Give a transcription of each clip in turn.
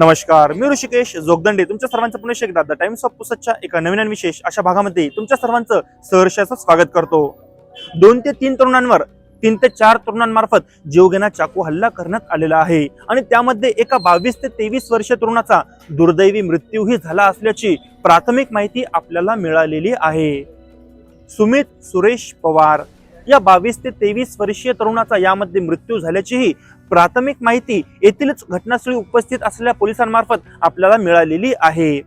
नमस्कार मी ऋषिकेश जोगदंडे. तुमच्या सर्वांचं पुन्हा एकदा द टाइम्स ऑफ पुसतच्या एका नवीन आणि विशेष अशा भागामध्ये तुमच्या सर्वांचं सहर्षाचं स्वागत करतो. दोन ते तीन तरुणांवर तीन ते चार तरुणांमार्फत जीवघेणा चाकू हल्ला करण्यात आलेला आहे. आणि त्यामध्ये एका बावीस ते तेवीस वर्षीय तरुणाचा दुर्दैवी मृत्यूही झाला असल्याची प्राथमिक माहिती आपल्याला मिळालेली आहे. सुमित सुरेश पवार. या बावीस ते तेवीस वर्षीय तरुणाचा यामध्ये मृत्यू झाल्याचीही प्राथमिक माहिती येथीलच घटनास्थळी उपस्थित असलेल्या पोलिसांमार्फत आपल्याला मिळालेली आहे.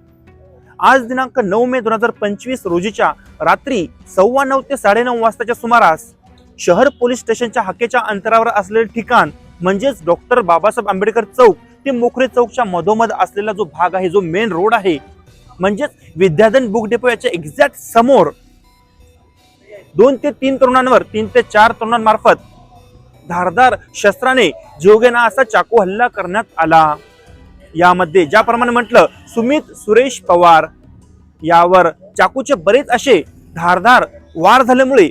आज दिनांक नऊ मे दोन हजार पंचवीस रोजीच्या रात्री सव्वा नऊ ते साडेनऊ वाजताच्या सुमारास शहर पोलीस स्टेशनच्या हाकेच्या अंतरावर असलेले ठिकाण म्हणजेच डॉक्टर बाबासाहेब आंबेडकर चौक ते मोखरे चौकच्या मधोमध असलेला जो भाग आहे जो मेन रोड आहे म्हणजेच विद्याधन बुक डेपो याच्या एक्झॅक्ट समोर दोन ते तीन तरुणांवर तीन ते चार तरुणांमार्फत धारदार शस्त्राने जीवघेणा असा चाकू हल्ला करण्यात आला. यामध्ये ज्याप्रमाणे म्हटलं सुमित सुरेश पवार यावर चाकूचे बरेच असे धारदार वार झाल्यामुळे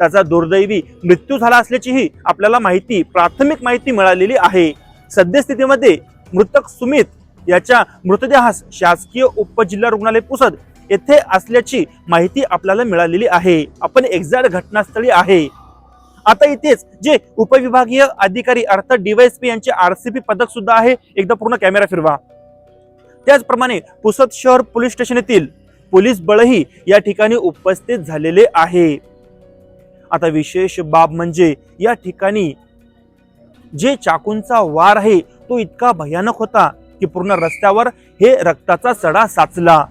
त्याचा दुर्दैवी मृत्यू झाला असल्याचीही आपल्याला माहिती प्राथमिक माहिती मिळालेली आहे. सद्यस्थितीमध्ये मृतक सुमित याच्या मृतदेहास शासकीय उपजिल्हा रुग्णालय पुसद येथे असल्याची माहिती आपल्याला मिळालेली आहे. आपण एक्झॅक्ट घटनास्थळी आहे. आता इथेच जे उपविभागीय अधिकारी अर्थात डीवायएसपी यांचे आरसीपी पदक सुद्धा आहे एकदा पूर्ण कॅमेरा फिरवा. त्याचप्रमाणे पुसद शहर पोलीस स्टेशन येथील पोलीस बळही या ठिकाणी उपस्थित झालेले आहे. आता विशेष बाब म्हणजे या ठिकाणी जे चाकूंचा वार आहे तो इतका भयानक होता की पूर्ण रस्त्यावर हे रक्ताचा सडा साचला.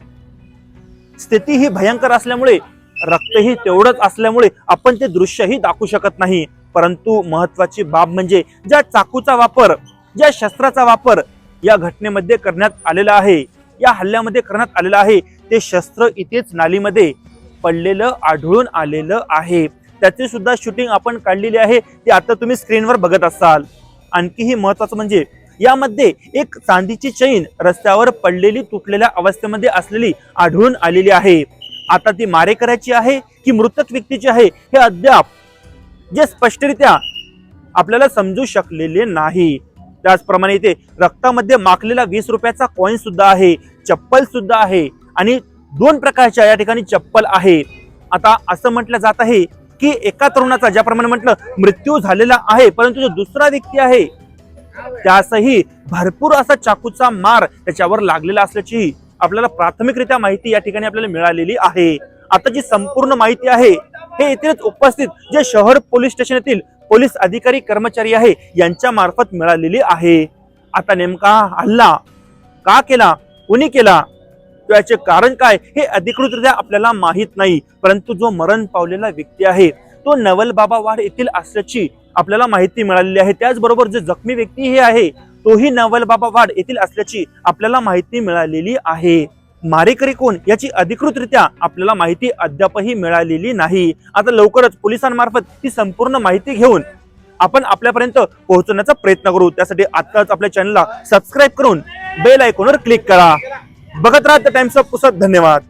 स्थिती ही भयंकर असल्यामुळे रक्तही तेवढंच असल्यामुळे आपण ते दृश्यही दाखवू शकत नाही. परंतु महत्वाची बाब म्हणजे ज्या चाकूचा वापर ज्या शस्त्राचा वापर या घटनेमध्ये करण्यात आलेला आहे या हल्ल्यामध्ये करण्यात आलेला आहे ते शस्त्र इथेच नालीमध्ये पडलेलं आढळून आलेलं आहे. त्याची सुद्धा शूटिंग आपण काढलेली आहे ते आता तुम्ही स्क्रीनवर बघत असाल. आणखीही महत्वाचं म्हणजे यामध्ये एक चांदीची चैन रस्त्यावर पडलेली तुटलेल्या अवस्थेमध्ये असलेली आढळून आलेली आहे. आता ती मारेकऱ्याची आहे की मृतक व्यक्तीची आहे हे अद्याप जे स्पष्टरित्या आपल्याला समजू शकलेले नाही. त्याचप्रमाणे इथे रक्तामध्ये माखलेला वीस रुपयाचा कॉईन सुद्धा आहे चप्पल सुद्धा आहे आणि दोन प्रकारच्या या ठिकाणी चप्पल आहे. आता असं म्हटलं जात आहे की एका तरुणाचा ज्याप्रमाणे म्हटलं मृत्यू झालेला आहे परंतु जो दुसरा व्यक्ती आहे त्यासही भरपूर असा चाकूचा मार त्याच्यावर लागलेला असल्याची आपल्याला प्राथमिकरित्या माहिती या ठिकाणी आपल्याला मिळालेली आहे. आता जी संपूर्ण माहिती आहे हे येथेच उपस्थित जे शहर पोलीस स्टेशन येथील पोलीस अधिकारी कर्मचारी आहे यांच्या मार्फत मिळालेली आहे. आता नेमका हल्ला का केला कोणी केला याचे कारण काय हे अधिकृतरित्या आपल्याला माहीत नाही. परंतु जो मरण पावलेला व्यक्ती आहे तो नवल बाबा वाड येथील असल्याची आपल्याला माहिती मिळालेली आहे. त्याचबरोबर जे जखमी व्यक्ती हे आहे तोही नवल बाबा वाड येथील असल्याची आपल्याला माहिती मिळालेली आहे. मारेकरी कोण? याची अधिकृतरित्या आपल्याला माहिती अद्यापही मिळालेली नाही. आता लवकरच पोलिसांमार्फत ती संपूर्ण माहिती घेऊन आपण आपल्यापर्यंत पोहोचवण्याचा प्रयत्न करू. त्यासाठी आताच आपल्या चॅनलला सबस्क्राईब करून बेल आयकॉनवर क्लिक करा. बघत राहा टाइम्स ऑफ पुसत धन्यवाद.